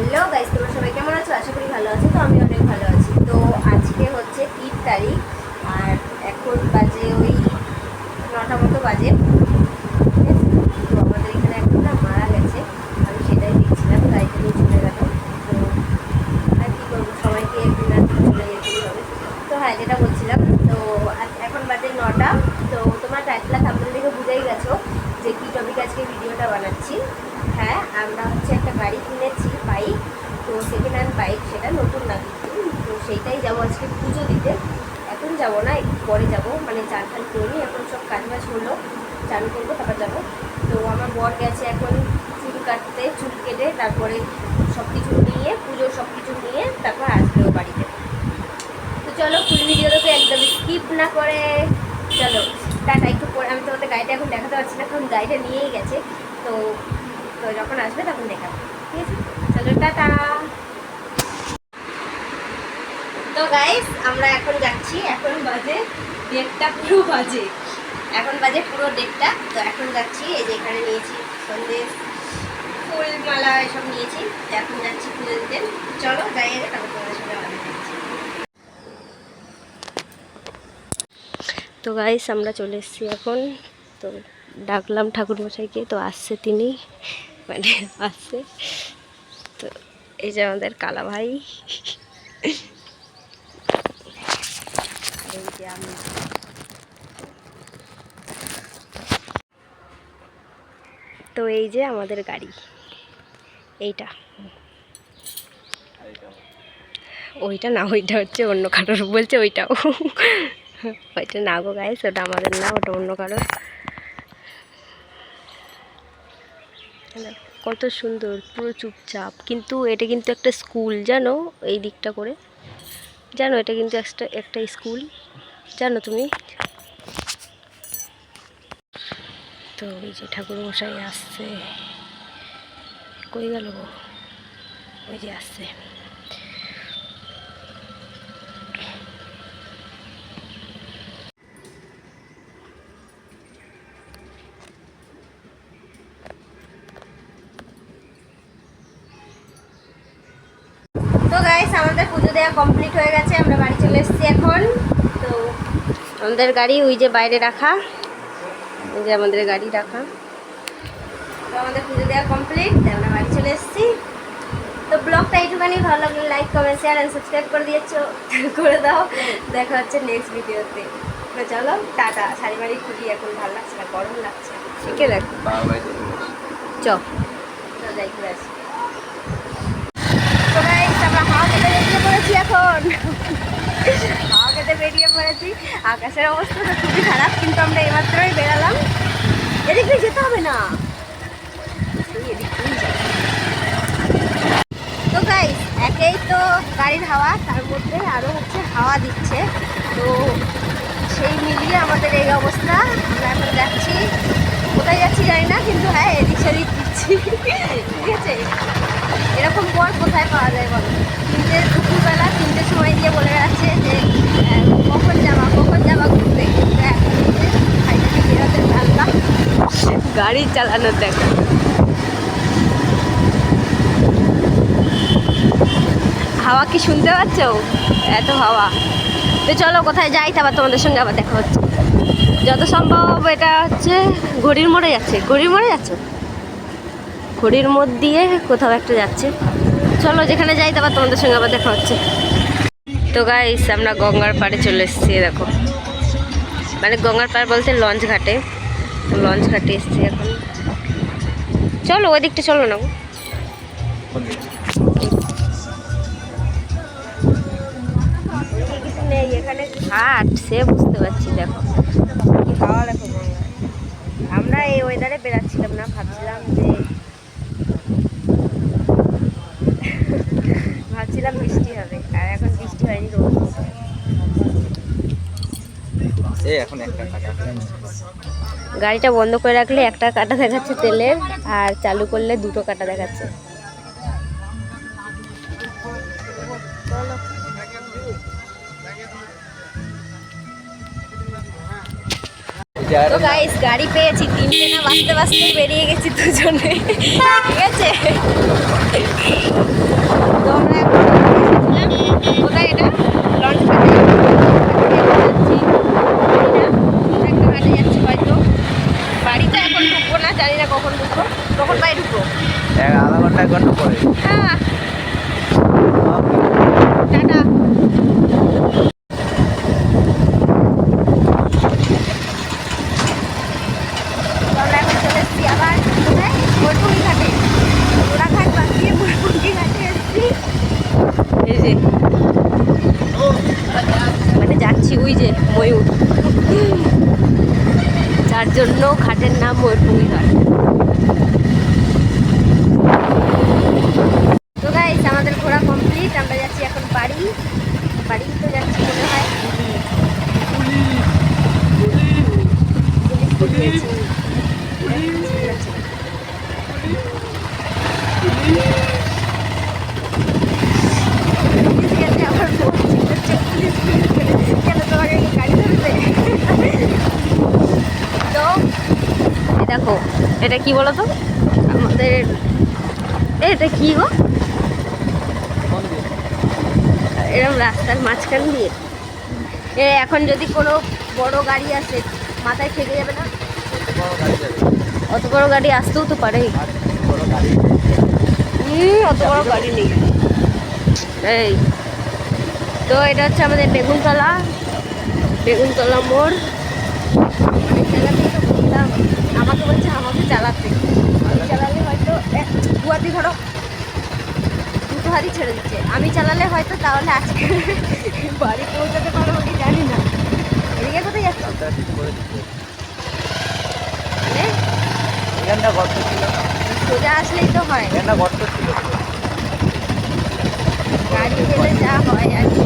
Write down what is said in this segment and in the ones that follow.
Hello guys তোমরা সবাই কেমন আছো? আশা করি ভালো আছো, তো আমি অনেক ভালো আছি। তো আজকে হচ্ছে তিন তারিখ, আর এখন বাজে ওই নটা মতো বাজে ঠিক আছে? তো আমাদের এখানে এখন না মারা গেছে আমি সেটাই দেখছিলাম গাড়িতে নিয়ে চলে গেল তো আর কী করব সবাইকে একদিন না একদিন চলে যেতেই হবে তো হ্যাঁ যেটা বলছিলাম তো আজ- এখন বাজে নটা তো তোমার টাইটলা থাম্বনেল দেখে বুঝেই গেছো যে কী টপিক আজকে ভিডিওটা বানাচ্ছি হ্যাঁ আমরা হচ্ছে একটা গাড়ি কিনেছি বাইক তো সেকেন্ড হ্যান্ড বাইক সেটা নতুন না কিন্তু, তো সেইটাই যাব আজকে পুজো দিতে। এখন যাব না, একটু পরে যাব মানে চান টান করিনি এখন সব কাজ বাজ হলো, চান করব, তারপর যাব। তো আমার বর গেছে এখন চুল কাটতে, চুল কেটে, তারপরে সব কিছু নিয়ে পুজোর সব কিছু নিয়ে, তারপর আসবে ও বাড়িতে। তো চলো ফুল ভিডিওটাকে একদম স্কিপ না করে, চলো, টাটা, একটু পরে, আমি তোমাদের গাড়িটা এখন দেখাতে পারছি না, কারণ গাড়িটা নিয়েই গেছে। তো তো যখন আসবে তখন দেখাবো ঠিক আছে? চলো, টাটা। তো গাইস আমরা এখন যাচ্ছি, এখন বাজে দেড়টা, পুরো বাজে। এখন বাজে পুরো দেড়টা, তো এখন যাচ্ছি, এই যে এখানে নিয়েছি সন্দেশ, ফুল মালা এসব নিয়েছি এখন যাচ্ছি পুজো দিতে চলো, যাই আগে, তারপর তোমাদের সঙ্গে তো গাইস আমরা চলে এসেছি এখন। তো ডাকলাম ঠাকুরমশাইকে, তো আসছে তিনি। মানে আসছে তো এই যে আমাদের কালা ভাই। তো এই যে আমাদের গাড়ি। এইটা। ওইটা না, ওইটা হচ্ছে অন্য কারোর। বলছে ওইটাও। ওইটা না গো গাইস ওটা আমাদের না, ওটা অন্য কারোর। কত সুন্দর, পুরো চুপচাপ। কিন্তু এটা কিন্তু একটা স্কুল, জানো? এই দিকটা করে। জানো, এটা কিন্তু একটা একটা স্কুল। জানো তুমি? তো এই যে ঠাকুর মশাই আসছে। কই গেল ওই যে আসছে। তো গাইস আমাদের পুজো দেওয়া কমপ্লিট হয়ে গেছে আমরা বাড়ি চলে এসেছি এখন। তো আমাদের গাড়ি ওই যে বাইরে রাখা ওই যে আমাদের গাড়ি রাখা। তো আমাদের পুজো দেওয়া কমপ্লিট আমরা বাড়ি চলে এসেছি। তো ব্লগটা এইটুখানি ভালো লাগলে like comment share and subscribe করে দিয়েছ। করে দাও দেখা হচ্ছে নেক্সট ভিডিওতে তো চলো টাটা। শাড়ি বাড়ি খুঁটি এখন ভালো লাগছে না গরম লাগছে। শিখে দেখো চ যাই ঘুরে আসি। তো আমরা হাওয়া খেতে বেরিয়ে পড়েছি এখন। হাওয়া খেতে বেরিয়ে পড়েছি আকাশের অবস্থা তো খুবই খারাপ, কিন্তু আমরা এমাত্রই বেরালাম। এদিক দিয়ে যেতে হবে না। তো গাইস, একেই তো গাড়ির হাওয়া, তার মধ্যে আরও হচ্ছে হাওয়া দিচ্ছে। তো সেই মিলিয়ে আমাদের এই অবস্থা। আমরা এখন যাচ্ছি কোথায় যাচ্ছি জানি না, কিন্তু হ্যাঁ এদিক সেদিক দিচ্ছি ঠিক আছে? এরকম বর কোথায় পাওয়া যায় বলো? তিনটে দুপুরবেলা তিনটের সময় দিয়ে বলে যাচ্ছে যে কখন যাবা কখন যাবা ঘুরতে? কিন্তু এখন বেরোতে পারলাম। গাড়ি চালানোর দেখা। হাওয়া কি শুনতে পাচ্ছ? এত হাওয়া। তো চলো, কোথায় যাই, তারপর তোমাদের সঙ্গে আবার দেখা হচ্ছে। যত সম্ভব এটা হচ্ছে ঘড়ির মোড়ে যাচ্ছে, ঘড়ির মোড়ে যাচ্ছ? ঘড়ির মোড় দিয়ে কোথাও একটা যাচ্ছে। চলো যেখানে যাই, তারপর তোমাদের সঙ্গে আবার দেখা হচ্ছে। তো গাইস আমরা গঙ্গার পাড়ে চলে এসেছি, দেখো। মানে গঙ্গার পাড় বলতে লঞ্চ ঘাটে। লঞ্চ ঘাটে এসেছি এখন। চলো, ওই দিকটা চলো না ঘাট, সে বুঝতে পারছি, দেখো। দেখো গঙ্গায় আমরা এই ওয়েদারে বেরাচ্ছিলাম না ভাবছিলাম যে ভাবছিলাম বৃষ্টি হবে আর এখন বৃষ্টি হয়নি রোদ। এখন একটা গাড়িটা বন্ধ করে রাখলে একটা কাটা দেখাচ্ছে তেলের আর চালু করলে দুটো কাটা দেখাচ্ছে। তো গাইস গাড়ি পেয়েছি তিনটে না বাঁচতে বাঁচতে বেরিয়ে গেছি দুজনে। ঠিক আছে? তোমরা কোথায় এটা? লঞ্চ জানি না কখন ঢুকবো। কখন বাই ঢুকবো। হ্যাঁ, আধা ঘণ্টা এক ঘণ্টা পরে হ্যাঁ। টাটা। জন্য ঘাটের নাম ময়ূরপুরি ঘাট তো গাইস আমাদের ঘোরা কমপ্লিট আমরা যাচ্ছি এখন বাড়ি। বাড়ি তো যাচ্ছি মনে হয়। কেন তোমাকে গাড়ি ধরবে? দেখো এটা কি বলো তো আমাদের এটা কি গো? এরকম রাস্তার মাঝখান দিয়ে। এ এখন যদি কোনো বড় গাড়ি আসে মাথায় ঠেকে যাবে না? অত বড় গাড়ি আসতেও তো পারে। হুম, অত বড় গাড়ি নেই। এই তো এটা হচ্ছে আমাদের বেগুনতলা। বেগুনতলা মোড়। অনেক বললাম আমাকে বলছে আমাকে চালাতে আমি চালালে হয়তো দুহাতি ধরো দুটো হাতি ছেড়ে দিচ্ছে। আমি চালালে হয়তো তাহলে আজকে বাড়ি পৌঁছাতে পারো আমি জানি না। এদিকে কোথায় যাচ্ছে? মানে? সোজা আসলেই তো হয়। গাড়ি গেলে যা হয় আর কি।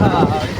Yeah. Oh,